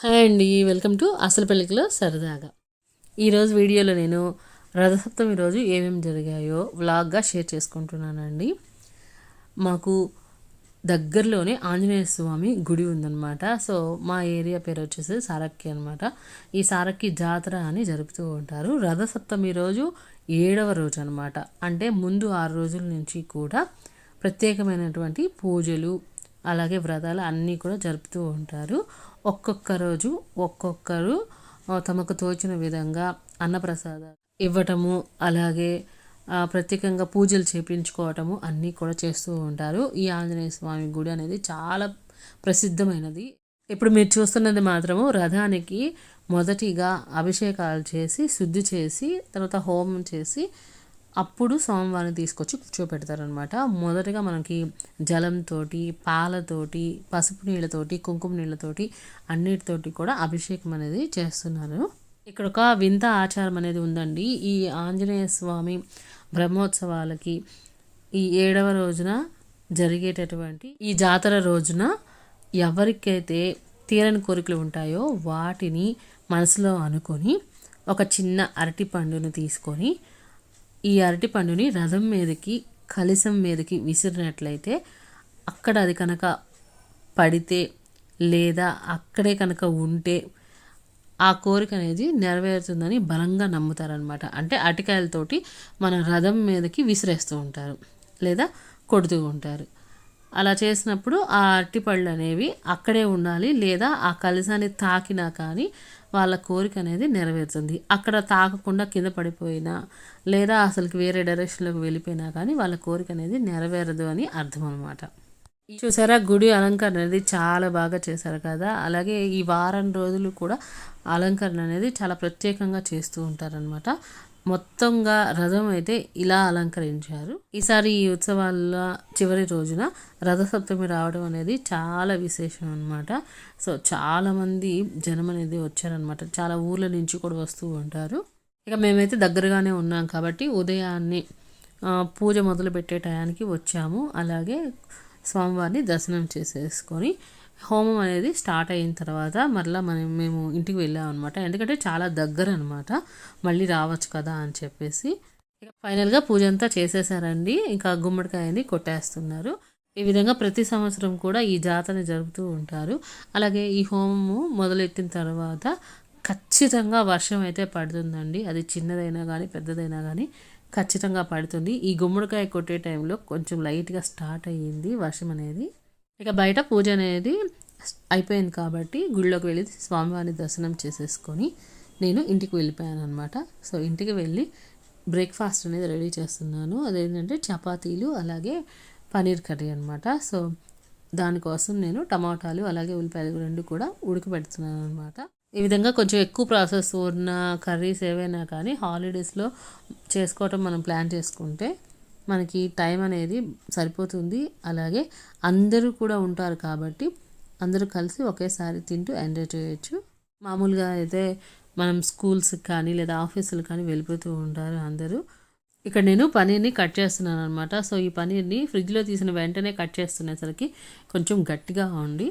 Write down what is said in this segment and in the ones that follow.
Hi అండి welcome to అసలు పెళ్ళికలో సరదాగా ఈరోజు వీడియోలో నేను రథసప్తమి రోజు ఏమేమి జరిగాయో వ్లాగ్గా షేర్ చేసుకుంటున్నానండి. మాకు దగ్గరలోనే ఆంజనేయ స్వామి గుడి ఉందన్నమాట. సో మా ఏరియా పేరు వచ్చేసి సారక్కి అనమాట ఈ సారక్కి జాతర అని జరుపుతూ ఉంటారు. రథసప్తమి రోజు ఏడవ రోజు అనమాట అంటే ముందు ఆరు రోజుల నుంచి కూడా ప్రత్యేకమైనటువంటి పూజలు అలాగే వ్రతాలు అన్నీ కూడా జరుపుతూ ఉంటారు. ఒక్కొక్క రోజు ఒక్కొక్కరు తమకు తోచిన విధంగా అన్నప్రసాదాలు ఇవ్వటము అలాగే ప్రత్యేకంగా పూజలు చేపించుకోవటము అన్నీ కూడా చేస్తూ ఉంటారు. ఈ ఆంజనేయ స్వామి గుడి అనేది చాలా ప్రసిద్ధమైనది. ఇప్పుడు మీరు చూస్తున్నది మాత్రము రథానికి మొదటిగా అభిషేకాలు చేసి శుద్ధి చేసి తర్వాత హోమం చేసి అప్పుడు స్వామివారిని తీసుకొచ్చి కూర్చోపెడతారనమాట మొదటగా మనకి జలంతో పాలతోటి పసుపు నీళ్ళతోటి కుంకుమ నీళ్ళతోటి అన్నిటితోటి కూడా అభిషేకం అనేది చేస్తున్నారు. ఇక్కడ ఒక వింత ఆచారం అనేది ఉందండి. ఈ ఆంజనేయ స్వామి బ్రహ్మోత్సవాలకి ఈ ఏడవ రోజున జరిగేటటువంటి ఈ జాతర రోజున ఎవరికైతే తీరని కోరికలు ఉంటాయో వాటిని మనసులో అనుకొని ఒక చిన్న అరటి పండును తీసుకొని ఈ అరటిపండుని రథం మీదకి కలిసం మీదకి విసిరినట్లయితే అక్కడ అది కనుక పడితే లేదా అక్కడే కనుక ఉంటే ఆ కోరిక అనేది నెరవేరుతుందని బలంగా నమ్ముతారనమాట అంటే అటికాయలతోటి మన రథం మీదకి విసిరేస్తూ ఉంటారు లేదా కొడుతూ ఉంటారు. అలా చేసినప్పుడు ఆ అరటిపళ్ళు అనేవి అక్కడే ఉండాలి లేదా ఆ కలిసాన్ని తాకినా కానీ వాళ్ళ కోరిక అనేది నెరవేరుతుంది. అక్కడ తాకకుండా కింద పడిపోయినా లేదా అసలుకి వేరే డైరెక్షన్లోకి వెళ్ళిపోయినా కానీ వాళ్ళ కోరిక అనేది నెరవేరదు అని అర్థం అనమాట చూసారా? గుడి అలంకరణ అనేది చాలా బాగా చేశారు కదా? అలాగే ఈ వారం రోజులు కూడా అలంకరణ అనేది చాలా ప్రత్యేకంగా చేస్తూ ఉంటారనమాట మొత్తంగా రథం అయితే ఇలా అలంకరించారు. ఈసారి ఈ ఉత్సవాల చివరి రోజున రథసప్తమి రావడం అనేది చాలా విశేషం అనమాట సో చాలామంది జనం అనేది వచ్చారనమాట చాలా ఊర్ల నుంచి కూడా వస్తూ ఉంటారు. ఇక మేమైతే దగ్గరగానే ఉన్నాం కాబట్టి ఉదయాన్నే పూజ మొదలు పెట్టే టయానికి వచ్చాము. అలాగే స్వామివారిని దర్శనం చేసేసుకొని హోమం అనేది స్టార్ట్ అయిన తర్వాత మరలా మనం మేము ఇంటికి వెళ్ళాం అనమాట ఎందుకంటే చాలా దగ్గర అనమాట మళ్ళీ రావచ్చు కదా అని చెప్పేసి ఇక ఫైనల్గా పూజ అంతా చేసేసారండి. ఇంకా గుమ్మడికాయని కొట్టేస్తున్నారు. ఈ విధంగా ప్రతి సంవత్సరం కూడా ఈ జాతరని జరుపుతూ ఉంటారు. అలాగే ఈ హోమము మొదలెట్టిన తర్వాత ఖచ్చితంగా వర్షం అయితే పడుతుందండి. అది చిన్నదైనా కానీ పెద్దదైనా కానీ ఖచ్చితంగా పడుతుంది. ఈ గుమ్మడికాయ కొట్టే టైంలో కొంచెం లైట్గా స్టార్ట్ అయ్యింది వర్షం అనేది. ఇక బయట పూజ అనేది అయిపోయింది కాబట్టి గుళ్ళోకి వెళ్ళి స్వామివారిని దర్శనం చేసేసుకొని నేను ఇంటికి వెళ్ళిపోయాను అనమాట సో ఇంటికి వెళ్ళి బ్రేక్ఫాస్ట్ అనేది రెడీ చేస్తున్నాను. అదేంటంటే చపాతీలు అలాగే పనీర్ కర్రీ అనమాట సో దానికోసం నేను టమాటాలు అలాగే ఉల్లిపాయలు రెండు కూడా ఉడకబెడుతున్నాను అనమాట ఈ విధంగా కొంచెం ఎక్కువ ప్రాసెస్ ఉన్న కర్రీస్ ఏవైనా కానీ హాలిడేస్లో చేసుకోవటం మనం ప్లాన్ చేసుకుంటే మనకి టైం అనేది సరిపోతుంది. అలాగే అందరూ కూడా ఉంటారు కాబట్టి అందరూ కలిసి ఒకేసారి తింటూ ఎంజాయ్ చేయొచ్చు. మామూలుగా అయితే మనం స్కూల్స్ కానీ లేదా ఆఫీసులు కానీ వెళ్ళిపోతూ ఉంటారు అందరూ. ఇక్కడ నేను పనీర్ని కట్ చేస్తున్నాను అనమాట సో ఈ పనీర్ని ఫ్రిడ్జ్లో తీసిన వెంటనే కట్ చేస్తునేసరికి కొంచెం గట్టిగా ఉండి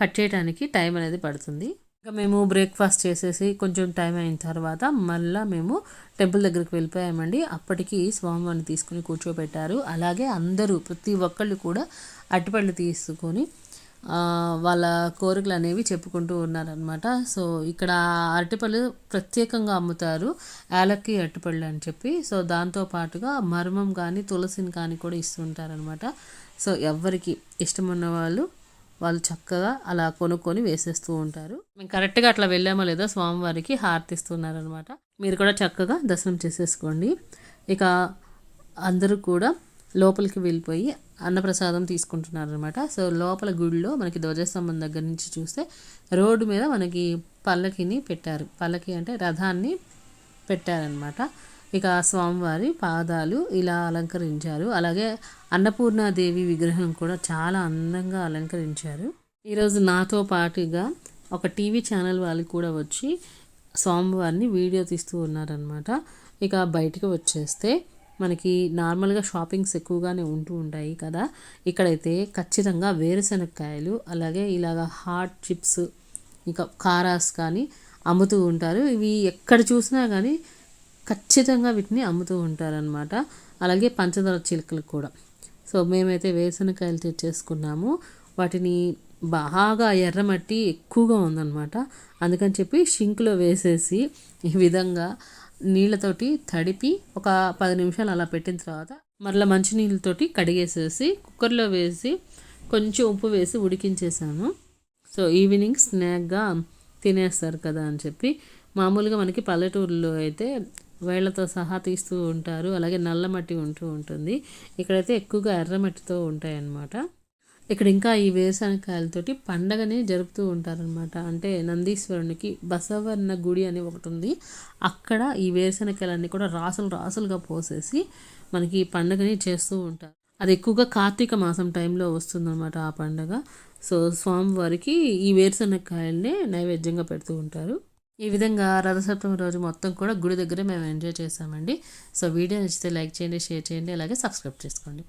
కట్ చేయడానికి టైం అనేది పడుతుంది. ఇంకా మేము బ్రేక్ఫాస్ట్ చేసేసి కొంచెం టైం అయిన తర్వాత మళ్ళీ మేము టెంపుల్ దగ్గరికి వెళ్ళిపోయామండి. అప్పటికి స్వామివారిని తీసుకుని కూర్చోబెట్టారు. అలాగే అందరూ ప్రతి ఒక్కళ్ళు కూడా అట్టిపళ్ళు తీసుకొని వాళ్ళ కోరికలు అనేవి చెప్పుకుంటూ ఉన్నారనమాట సో ఇక్కడ అరటిపళ్ళు ప్రత్యేకంగా అమ్ముతారు. యాలక్కి అరటిపళ్ళు అని చెప్పి. సో దాంతో పాటుగా మర్మం కానీ తులసిని కానీ కూడా ఇస్తుంటారనమాట సో ఎవరికి ఇష్టమున్న వాళ్ళు వాళ్ళు చక్కగా అలా కొనుక్కొని వేసేస్తూ ఉంటారు. మేము కరెక్ట్గా అట్లా వెళ్ళామో లేదో స్వామివారికి హారతిస్తున్నారనమాట. మీరు కూడా చక్కగా దర్శనం చేసేసుకోండి. ఇక అందరూ కూడా లోపలికి వెళ్ళిపోయి అన్నప్రసాదం తీసుకుంటున్నారనమాట. సో లోపల గుడిలో మనకి ధ్వజస్తంభం దగ్గర నుంచి చూస్తే రోడ్డు మీద మనకి పల్లకిని పెట్టారు. పల్లకి అంటే రథాన్ని పెట్టారనమాట. ఇక స్వామివారి పాదాలు ఇలా అలంకరించారు. అలాగే అన్నపూర్ణాదేవి విగ్రహం కూడా చాలా అందంగా అలంకరించారు. ఈరోజు నాతో పాటుగా ఒక టీవీ ఛానల్ వాళ్ళు కూడా వచ్చి స్వామివారిని వీడియో తీస్తూ ఉన్నారనమాట ఇక బయటికి వచ్చేస్తే మనకి నార్మల్గా షాపింగ్స్ ఎక్కువగానే ఉంటూ ఉంటాయి కదా. ఇక్కడైతే ఖచ్చితంగా వేరుశనగకాయలు అలాగే ఇలాగ హాట్ చిప్స్ ఇంకా కారాస్ కానీ అమ్ముతూ ఉంటారు. ఇవి ఎక్కడ చూసినా కానీ ఖచ్చితంగా వీటిని అమ్ముతూ ఉంటారనమాట అలాగే పంచదార చిలుకలు కూడా. సో మేమైతే వేరుశనగకాయలు తెచ్చేసుకున్నాము. వాటిని బాగా ఎర్రమట్టి ఎక్కువగా ఉందన్నమాట. అందుకని చెప్పి షింక్లో వేసేసి ఈ విధంగా నీళ్ళతోటి తడిపి ఒక పది నిమిషాలు అలా పెట్టిన తర్వాత మరలా మంచినీళ్ళతోటి కడిగేసేసి కుక్కర్లో వేసి కొంచెం ఉప్పు వేసి ఉడికించేసాను. సో ఈవినింగ్ స్నాక్గా తినేస్తారు కదా అని చెప్పి. మామూలుగా మనకి పల్లెటూరులో అయితే వేళ్ళతో సహా తీస్తూ ఉంటారు. అలాగే నల్ల మట్టి ఉంటూ ఉంటుంది. ఇక్కడైతే ఎక్కువగా ఎర్రమట్టితో ఉంటాయన్నమాట. ఇక్కడ ఇంకా ఈ వేరుశనగకాయలతోటి పండగని జరుపుతూ ఉంటారనమాట అంటే నందీశ్వరునికి బసవర్ణ గుడి అని ఒకటి ఉంది. అక్కడ ఈ వేరుశనగకాయలన్నీ కూడా రాసులు రాసులుగా పోసేసి మనకి ఈ పండగని చేస్తూ ఉంటారు. అది ఎక్కువగా కార్తీక మాసం టైంలో వస్తుందన్నమాట ఆ పండగ. సో స్వామివారికి ఈ వేరుశనగకాయలనే నైవేద్యంగా పెడుతూ ఉంటారు. ఈ విధంగా రథసప్తమి రోజు మొత్తం కూడా గుడి దగ్గర మేము ఎంజాయ్ చేసామండి సో వీడియో నచ్చితే లైక్ చేయండి షేర్ చేయండి అలాగే సబ్స్క్రైబ్ చేసుకోండి.